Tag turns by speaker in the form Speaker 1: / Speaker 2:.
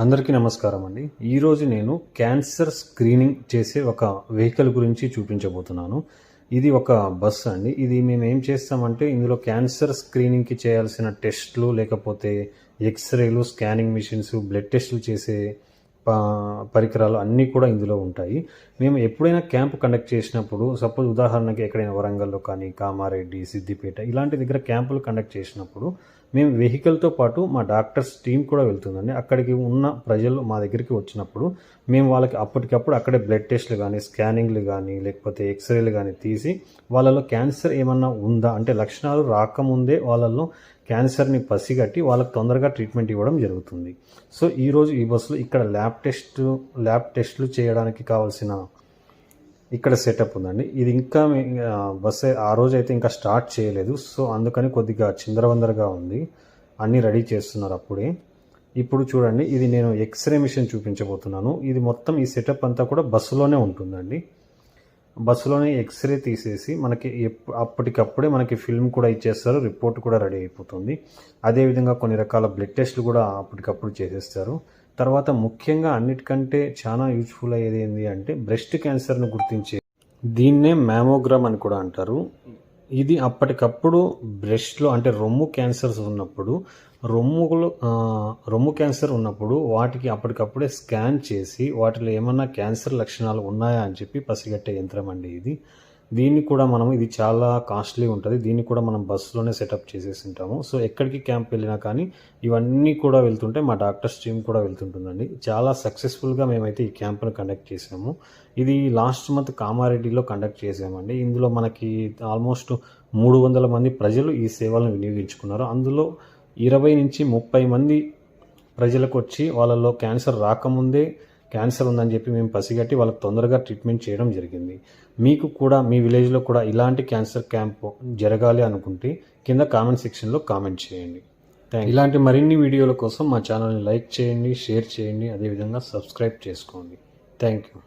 Speaker 1: అందరికీ నమస్కారం అండి. ఈరోజు నేను క్యాన్సర్ స్క్రీనింగ్ చేసే ఒక వెహికల్ గురించి చూపించబోతున్నాను. ఇది ఒక బస్ అండి. ఇది మేము ఏం చేస్తామంటే ఇందులో క్యాన్సర్ స్క్రీనింగ్కి చేయాల్సిన టెస్ట్లు లేకపోతే ఎక్స్రేలు స్కానింగ్ మిషన్స్ బ్లడ్ టెస్టులు చేసే పరికరాలు అన్నీ కూడా ఇందులో ఉంటాయి. మేము ఎప్పుడైనా క్యాంప్ కండక్ట్ చేసినప్పుడు సపోజ్ ఉదాహరణకి ఎక్కడైనా వరంగల్లో కానీ కామారెడ్డి సిద్దిపేట ఇలాంటి దగ్గర క్యాంపులు కండక్ట్ చేసినప్పుడు మేము వెహికల్తో పాటు మా డాక్టర్స్ టీం కూడా వెళ్తుందండి. అక్కడికి ఉన్న ప్రజలు మా దగ్గరికి వచ్చినప్పుడు మేము వాళ్ళకి అప్పటికప్పుడు అక్కడే బ్లడ్ టెస్ట్లు కానీ స్కానింగ్లు కానీ లేకపోతే ఎక్స్రేలు కానీ తీసి వాళ్ళలో క్యాన్సర్ ఏమన్నా ఉందా అంటే లక్షణాలు రాకముందే వాళ్ళలో క్యాన్సర్ని పసిగట్టి వాళ్ళకి తొందరగా ట్రీట్మెంట్ ఇవ్వడం జరుగుతుంది. సో ఈరోజు ఈ బస్సులో ఇక్కడ ల్యాబ్ టెస్ట్ ల్యాబ్ టెస్ట్లు చేయడానికి కావాల్సిన ఇక్కడ సెటప్ ఉందండి. ఇది ఇంకా బస్ ఆ రోజు అయితే ఇంకా స్టార్ట్ చేయలేదు. సో అందుకని కొద్దిగా చిందరవందరగా ఉంది. అన్నీ రెడీ చేస్తున్నారు అప్పుడే. ఇప్పుడు చూడండి ఇది నేను ఎక్స్రే మిషన్ చూపించబోతున్నాను. ఇది మొత్తం ఈ సెటప్ అంతా కూడా బస్సులోనే ఉంటుందండి. బస్సులోనే ఎక్స్రే తీసేసి మనకి ఎప్- అప్పటికప్పుడే మనకి ఫిల్మ్ కూడా ఇచ్చేస్తారు రిపోర్ట్ కూడా రెడీ అయిపోతుంది. అదేవిధంగా కొన్ని రకాల బ్లడ్ టెస్ట్లు కూడా అప్పటికప్పుడు చేసేస్తారు. తర్వాత ముఖ్యంగా అన్నిటికంటే చాలా యూజ్ఫుల్ అయ్యేది ఏంటి అంటే బ్రెస్ట్ క్యాన్సర్ను గుర్తించే దీన్నే మ్యామోగ్రామ్ అని కూడా అంటారు. ఇది అప్పటికప్పుడు బ్రెస్ట్లో అంటే రొమ్ము క్యాన్సర్స్ ఉన్నప్పుడు రొమ్ములు రొమ్ము క్యాన్సర్ ఉన్నప్పుడు వాటికి అప్పటికప్పుడే స్కాన్ చేసి వాటిలో ఏమన్నా క్యాన్సర్ లక్షణాలు ఉన్నాయా అని చెప్పి పసిగట్టే యంత్రం అండి ఇది. దీన్ని కూడా మనం ఇది చాలా కాస్ట్లీ ఉంటుంది. దీన్ని కూడా మనం బస్సులోనే సెటప్ చేసేసి ఉంటాము. సో ఎక్కడికి క్యాంప్ వెళ్ళినా కానీ ఇవన్నీ కూడా వెళ్తుంటే మా డాక్టర్స్ టీమ్ కూడా వెళ్తుంటుందండి. చాలా సక్సెస్ఫుల్గా మేమైతే ఈ క్యాంప్ను కండక్ట్ చేసాము. ఇది లాస్ట్ మంత్ కామారెడ్డిలో కండక్ట్ చేసామండి. ఇందులో మనకి ఆల్మోస్ట్ మూడు వందల మంది ప్రజలు ఈ సేవలను వినియోగించుకున్నారు. అందులో ఇరవై నుంచి ముప్పై మంది ప్రజలకు వచ్చి వాళ్ళలో క్యాన్సర్ రాకముందే క్యాన్సర్ ఉందని చెప్పి మేము పసిగట్టి వాళ్ళకి తొందరగా ట్రీట్మెంట్ చేయడం జరిగింది. మీకు కూడా మీ విలేజ్లో కూడా ఇలాంటి క్యాన్సర్ క్యాంప్ జరగాలి అనుకుంటే కింద కామెంట్ సెక్షన్లో కామెంట్ చేయండి. థ్యాంక్ ఇలాంటి మరిన్ని వీడియోల కోసం మా ఛానల్ని లైక్ చేయండి షేర్ చేయండి అదేవిధంగా సబ్స్క్రైబ్ చేసుకోండి. Thank you